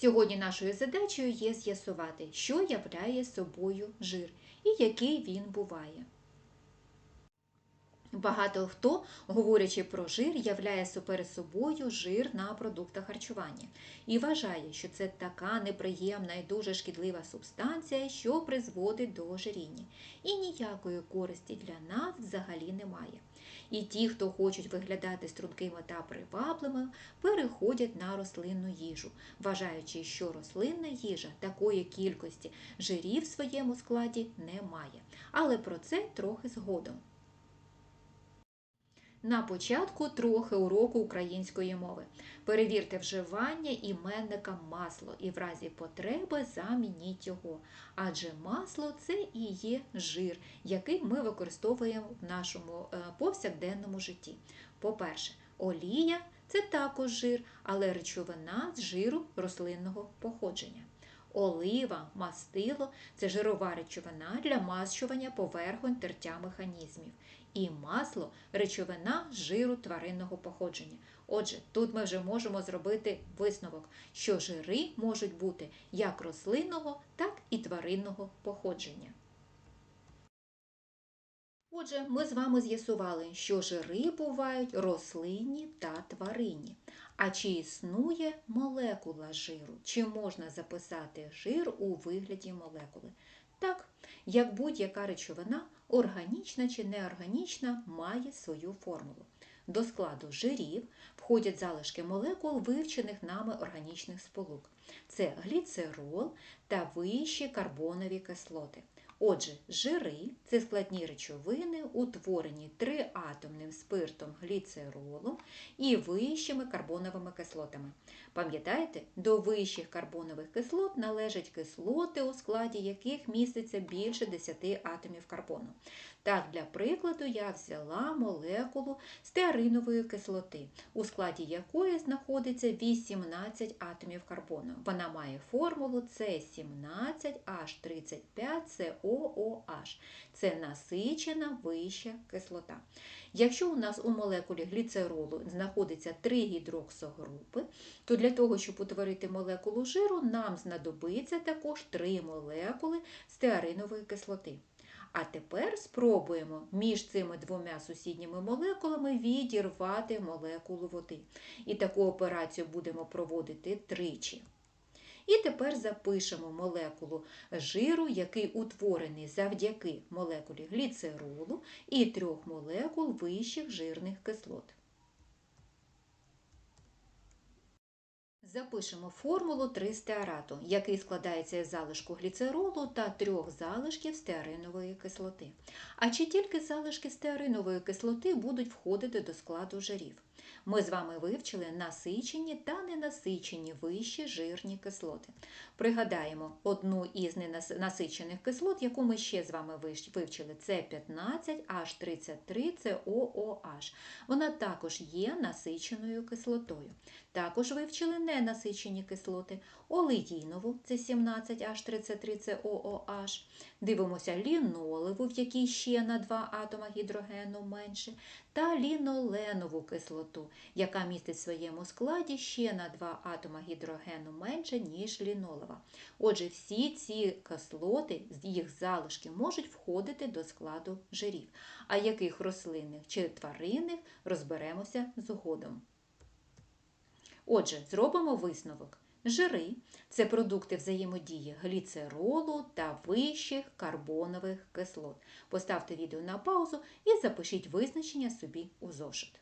Сьогодні нашою задачею є з'ясувати, що являє собою жир і який він буває. Багато хто, говорячи про жир, являє перед собою жир на продуктах харчування і вважає, що це така неприємна і дуже шкідлива субстанція, що призводить до ожиріння. І ніякої користі для нас взагалі немає. І ті, хто хочуть виглядати стрункими та привабливими, переходять на рослинну їжу, вважаючи, що рослинна їжа такої кількості жирів в своєму складі не має. Але про це трохи згодом. На початку трохи уроку української мови. Перевірте вживання іменника масло і в разі потреби замініть його. Адже масло це і є жир, який ми використовуємо в нашому е, повсякденному житті. По-перше, олія це також жир, але речовина з жиру рослинного походження. Олива, мастило це жирова речовина для мащування поверхонь тертя механізмів. І масло речовина жиру тваринного походження. Отже, тут ми вже можемо зробити висновок, що жири можуть бути як рослинного, так і тваринного походження. Отже, ми з вами з'ясували, що жири бувають рослинні та тваринні. А чи існує молекула жиру? Чи можна записати жир у вигляді молекули? Так, як будь-яка речовина, органічна чи неорганічна, має свою формулу. До складу жирів входять залишки молекул вивчених нами органічних сполук. Це гліцерол та вищі карбонові кислоти. Отже, жири це складні речовини, утворені триатомним спиртом гліцеролу і вищими карбоновими кислотами. Пам'ятаєте, до вищих карбонових кислот належать кислоти, у складі яких міститься більше 10 атомів карбону. Так, для прикладу, я взяла молекулу стеаринової кислоти, у складі якої знаходиться 18 атомів карбону. Вона має формулу С17H35COOH. Це насичена вища кислота. Якщо у нас у молекулі гліцеролу знаходиться три гідроксогрупи, то для того, щоб утворити молекулу жиру, нам знадобиться також три молекули стеаринової кислоти. А тепер спробуємо між цими двома сусідніми молекулами відірвати молекулу води. І таку операцію будемо проводити тричі. І тепер запишемо молекулу жиру, який утворений завдяки молекулі гліцеролу і трьох молекул вищих жирних кислот. Запишемо формулу 3 стеарату, який складається із залишку гліцеролу та трьох залишків стеаринової кислоти. А чи тільки залишки стеаринової кислоти будуть входити до складу жирів? Ми з вами вивчили насичені та ненасичені вищі жирні кислоти. Пригадаємо одну із ненасичених кислот, яку ми ще з вами вивчили, це 15H33 це ООH. Вона також є насиченою кислотою. Також вивчили ненасичені кислоти, олеїнову це 17H33 це ООH. Дивимося лінолеву, в якій ще на 2 атома гідрогену менше, та ліноленову кислоту, яка містить в своєму складі ще на 2 атома гідрогену менше, ніж лінолева. Отже, всі ці кислоти, їх залишки можуть входити до складу жирів. А яких рослинних чи тваринних розберемося згодом. Отже, зробимо висновок. Жири це продукти взаємодії гліцеролу та вищих карбонових кислот. Поставте відео на паузу і запишіть визначення собі у зошит.